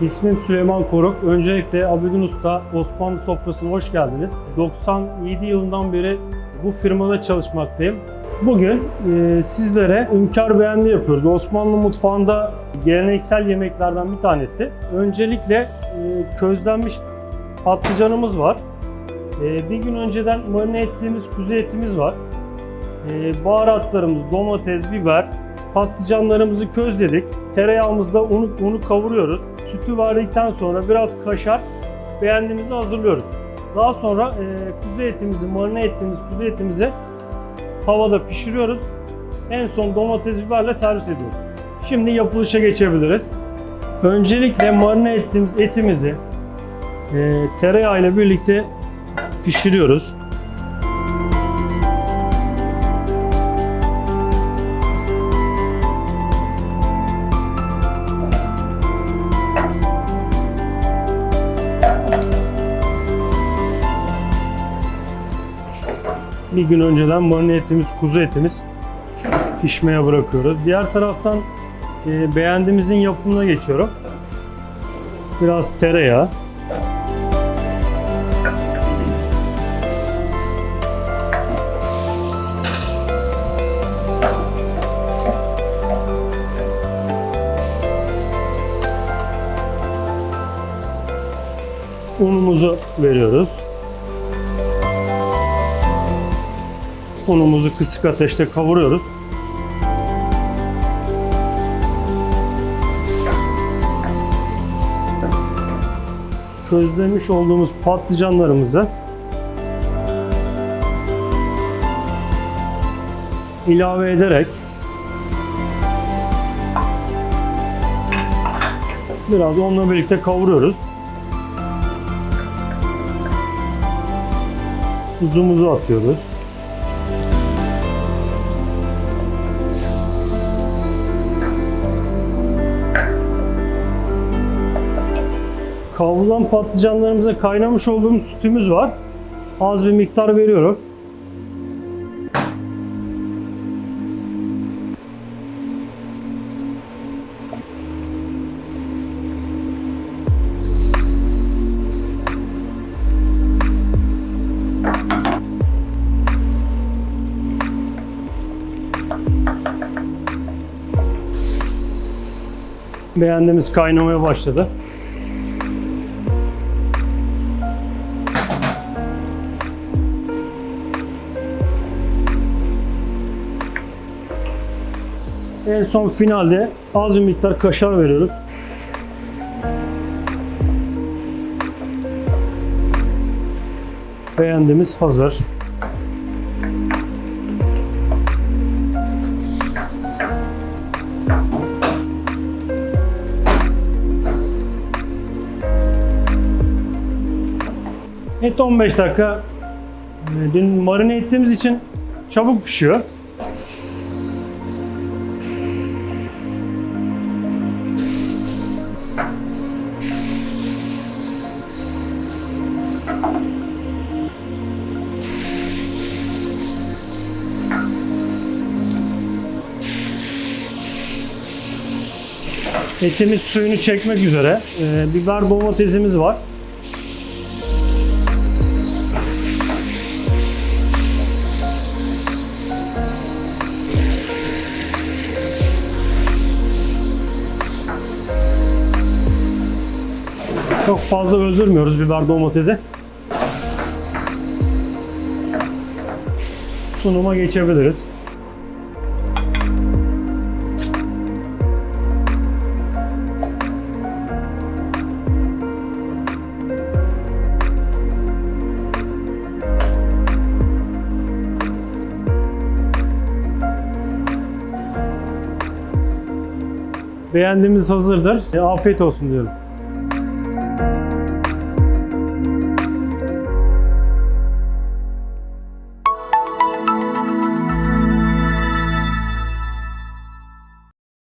İsmim Süleyman Koruk. Öncelikle Abidin Usta Osmanlı sofrasına hoş geldiniz. 97 yılından beri bu firmada çalışmaktayım. Bugün e, sizlere Ünkar Beğendi yapıyoruz. Osmanlı mutfağında geleneksel yemeklerden bir tanesi. Öncelikle e, közlenmiş patlıcanımız var. E, bir gün önceden marine ettiğimiz kuzu etimiz var. E, baharatlarımız, domates, biber, patlıcanlarımızı közledik. Tereyağımızda unu, unu kavuruyoruz. Sütü verdikten sonra biraz kaşar beğendiğimizi hazırlıyoruz. Daha sonra e, kuzu etimizi, marine ettiğimiz kuzu etimizi tavada pişiriyoruz. En son domates, biberle servis ediyoruz. Şimdi yapılışa geçebiliriz. Öncelikle marine ettiğimiz etimizi e, tereyağı ile birlikte pişiriyoruz. Bir gün önceden marine ettiğimiz kuzu etimiz pişmeye bırakıyoruz. Diğer taraftan e, beğendiğimizin yapımına geçiyorum. Biraz tereyağı. Unumuzu veriyoruz. Unumuzu kısık ateşte kavuruyoruz. Közlemiş olduğumuz patlıcanlarımızı ilave ederek biraz onunla birlikte kavuruyoruz. Tuzumuzu atıyoruz. Kavrulan patlıcanlarımıza kaynamış olduğumuz sütümüz var. Az bir miktar veriyorum. Beğendiğimiz kaynamaya başladı. En son finalde az bir miktar kaşar veriyoruz. Beğendiğimiz hazır. Et 15 dakika e, dün marine ettiğimiz için çabuk pişiyor. Etimiz suyunu çekmek üzere. Ee, biber domatesimiz var. Çok fazla öldürmüyoruz biber domatesi. Sunuma geçebiliriz. Beğendiğimiz hazırdır. E, afiyet olsun diyorum.